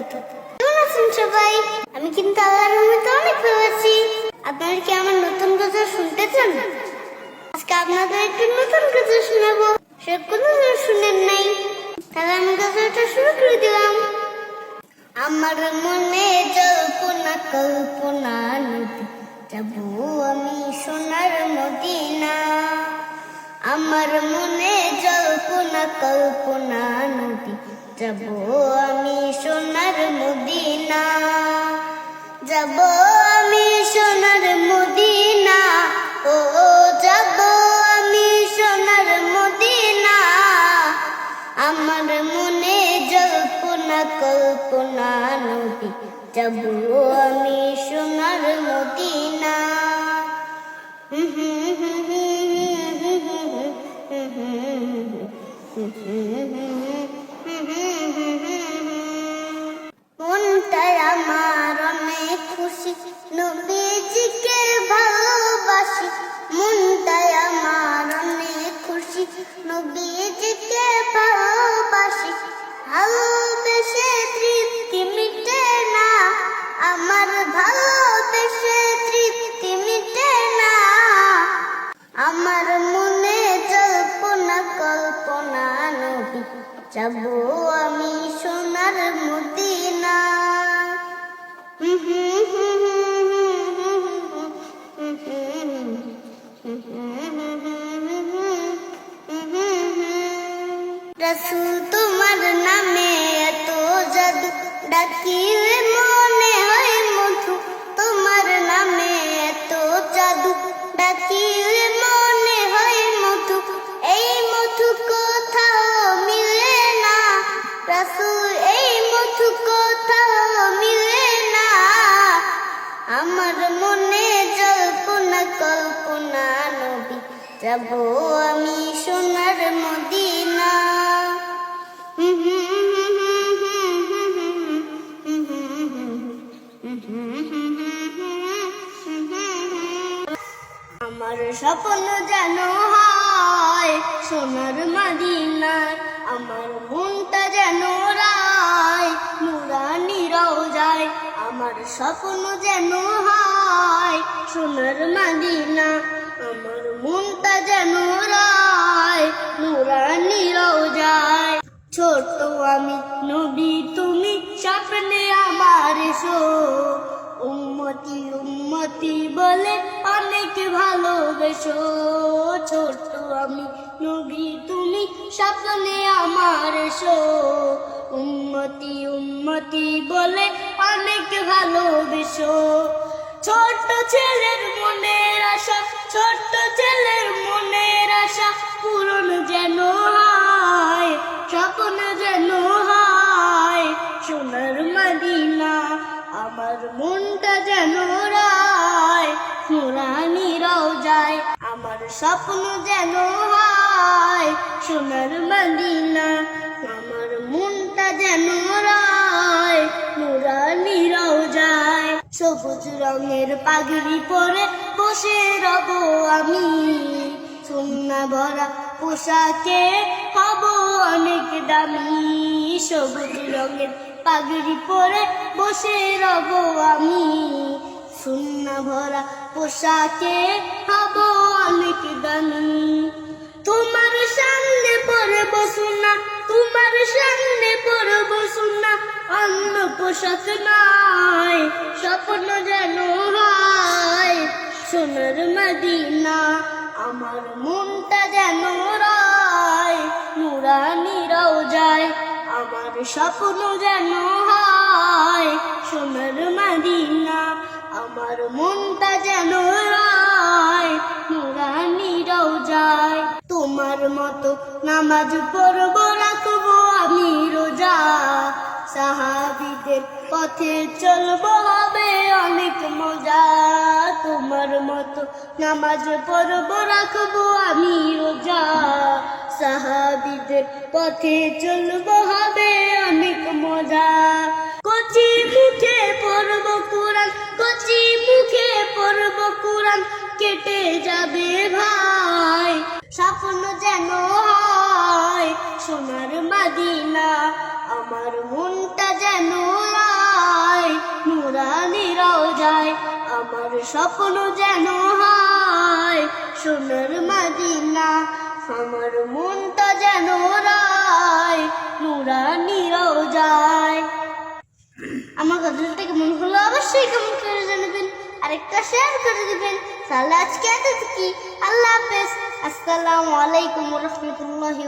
বারাকাতুহু কেমন আছেন সবাই? আমি কিন্তু আল্লাহর রহমতে অনেক ভালো আছি। আপনারা কি আমার নতুন কথা শুনতে চান আজকে আপনাদের একটু নতুন কথা শোনাবো। সে কোনো শুনেন নাই। তাহলে আমি কথাটা শুরু করে দিলাম। আমার মনে জল্পনা, কল্পনা নদী। যাব আমি সোনার মদিনা। আমার মনে জল্পনা, কল্পনা নদী। যাব আমি সোনার মদিনা। যাব আমি সোনার মদিনা। ও যাব আমি সোনার মদিনা। আমার মনে জল্পনা, কল্পনা নদী। যাব আমি সোনার মদিনা। খুশি নবীজিকে ভালোবাসি মনটাই আমার অনেক খুশি ভালোবাসি। ভালোবেসে তৃপ্তি মিটে না, আমার ভালোবেসে তৃপ্তি মিটে না। আমার মনে জল্পনা, কল্পনা নদী যাব রসুল তোমার নামে এত জাদু। ডাকিলে মনে হয় মধু। তোমার নামে এত জাদু। ডাকিলে মনে হয় মধু। এই মধু কোথাও মিলে না। রসুল, এই মধু কোথাও মিলে না। আমার মনে জল্পনা, কল্পনা নবী। যাব আমি সোনার মদিনা। স্বপ্ন যেন হয় সোনার মদিনায় আমার মনটা যেন রায় নুরানিরাও যায় আমার স্বপ্ন যেন হয় সোনার মদিনা আমার মনটা যেন রায় নুরানিরাও যায় ছোট আমি নবী, তুমি স্বপ্নে আমার এসো। উম্মতি উম্মতি বলে অনেক ভালোবেসো ছোট আমি নবী, তুমি স্বপ্নে আমার এসো। উম্মতি উম্মতি বলে অনেক ভালোবেসো। ছোট্ট ছেলের মনের আশা, ছোট্ট ছেলের মনের আশা পূরণ যেন হয়, স্বপ্ন যেন হয়। সোনার মদিনা, আমার মনটা যেন স্বপ্ন যেন হয় সোনার মদিনা আমার মনটা যেন রায়, নুরানিরাও যায়। সবুজ রঙের পাগড়ি পরে বসে রব আমি। সোনা ভরা পোশাকে হব অনেক দামি। সবুজ রঙের পাগড়ি পরে বসে রব আমি। সোনা ভরা পোশাকে হব অনেক দামি। তোমার সামনে পরব সোনা, তোমার সামনে পরব সোনা, অন্য পোশাক নাই স্বপ্ন যেন হয়। সোনার মদিনা, আমার মনটা যেন রায় নুরানিরাও যায় আমার স্বপ্ন যেন হয়। সোনার মদিনা, আমার মনটা নামাজ পড়ব, রাখব আমি রোজা। সাহাবিদের পথে চলবো হবে অনেক মজা। তোমার মতো নামাজ পড়ব, রাখব আমি রোজা। সাহাবিদের পথে চলবো হবে অনেক মজা। কচি মুখে পড়ব কোরআন, কচি মুখে পড়ব কোরআন, কেটে যাবে ভাই। স্বপ্ন যেন হয় সোনার মাদিনা, আমার মনটা যেন রায় নুরানিরাও যায় আমার স্বপ্ন যেন হয় সোনার মাদিনা, আমার মনটা যেন রায় নুরানিরাও যায় আমার কথাটাকে মন হলো? অবশ্যই কেমন করে আরেকটা শেয়ার করে দিবেন। তাহলে আজকে এত কি আল্লাহ হাফেজ। আসসালামু আলাইকুম রহমতুল্লাহি